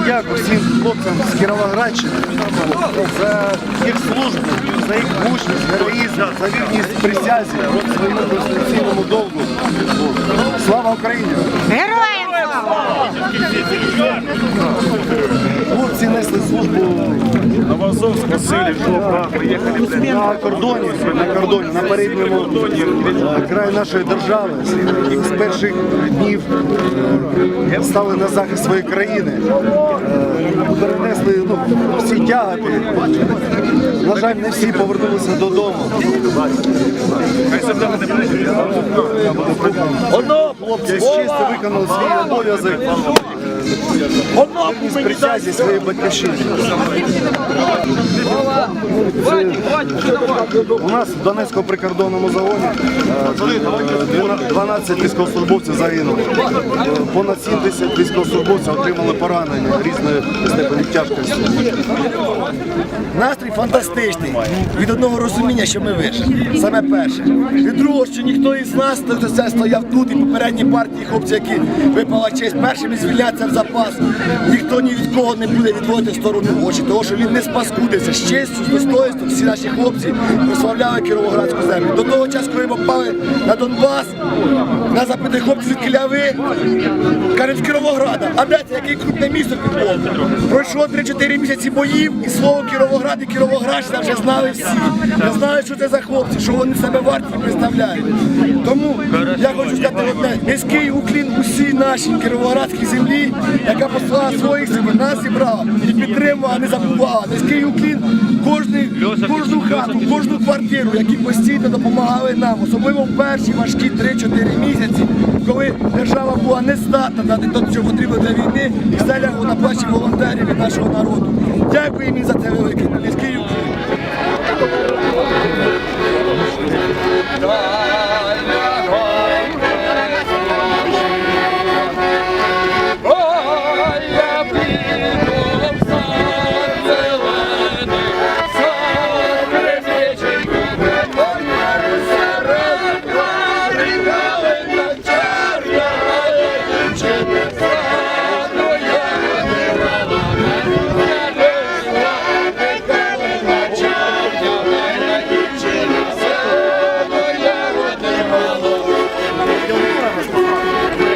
подяку всім хлопцям з Кіровоградщини за їх службу, за їх мужність, героїзм, за вірність присязі, своєму конституційному довгу. Слава Україні! Героям слава! Хлопці несли службу на кордоні, на кордоні, на передньому краї нашої держави. З перших днів е, стали на захист своєї країни. Е, Перенесли ну, всі тягати. На жаль, не всі повернулися додому. Хлопці з чисто виконали свій обов'язок. З зі своєї батьківщини. У нас в Донецькому прикордонному загоні е, 12 військовослужбовців загинуло. Е, Понад 70 військовослужбовців отримали поранення різної степені тяжкості. Настрій фантастичний. Від одного розуміння, що ми вижили. Саме перше. Від другого, що ніхто із нас, це стояв тут, і попередні партії, хлопці, які випала честь першими звільняться в запас, ніхто ні від кого не буде відводити в сторону очі, тому що він не спаскудився. З честю, з достоинством всі наші хлопці прославляли Кіровоградську землю. До того часу, коли ми попали на Донбас, нас запитали хлопці від Киляви, кажуть, Кіровограда. А де це який крупне місто футбол? Пройшло 3-4 місяці боїв, і слово Кіровоград і Кіровоградщина вже знали всі. Знають, що це за хлопці, що вони себе варті представляють. Тому я хочу сказати одне, низький уклін усій нашій кіровоградській землі, яка послала своїх себе, нас зібрала і підтримувала, не забувала. Низький уклін кожний, кожну хату, кожну квартиру, які постійно допомагали нам, особливо в перші важкі 3-4 місяці, коли держава була не здатна дати те, що потрібно для війни, і все лягло на плечі волонтерів від нашого народу. Дякую їм за це велике.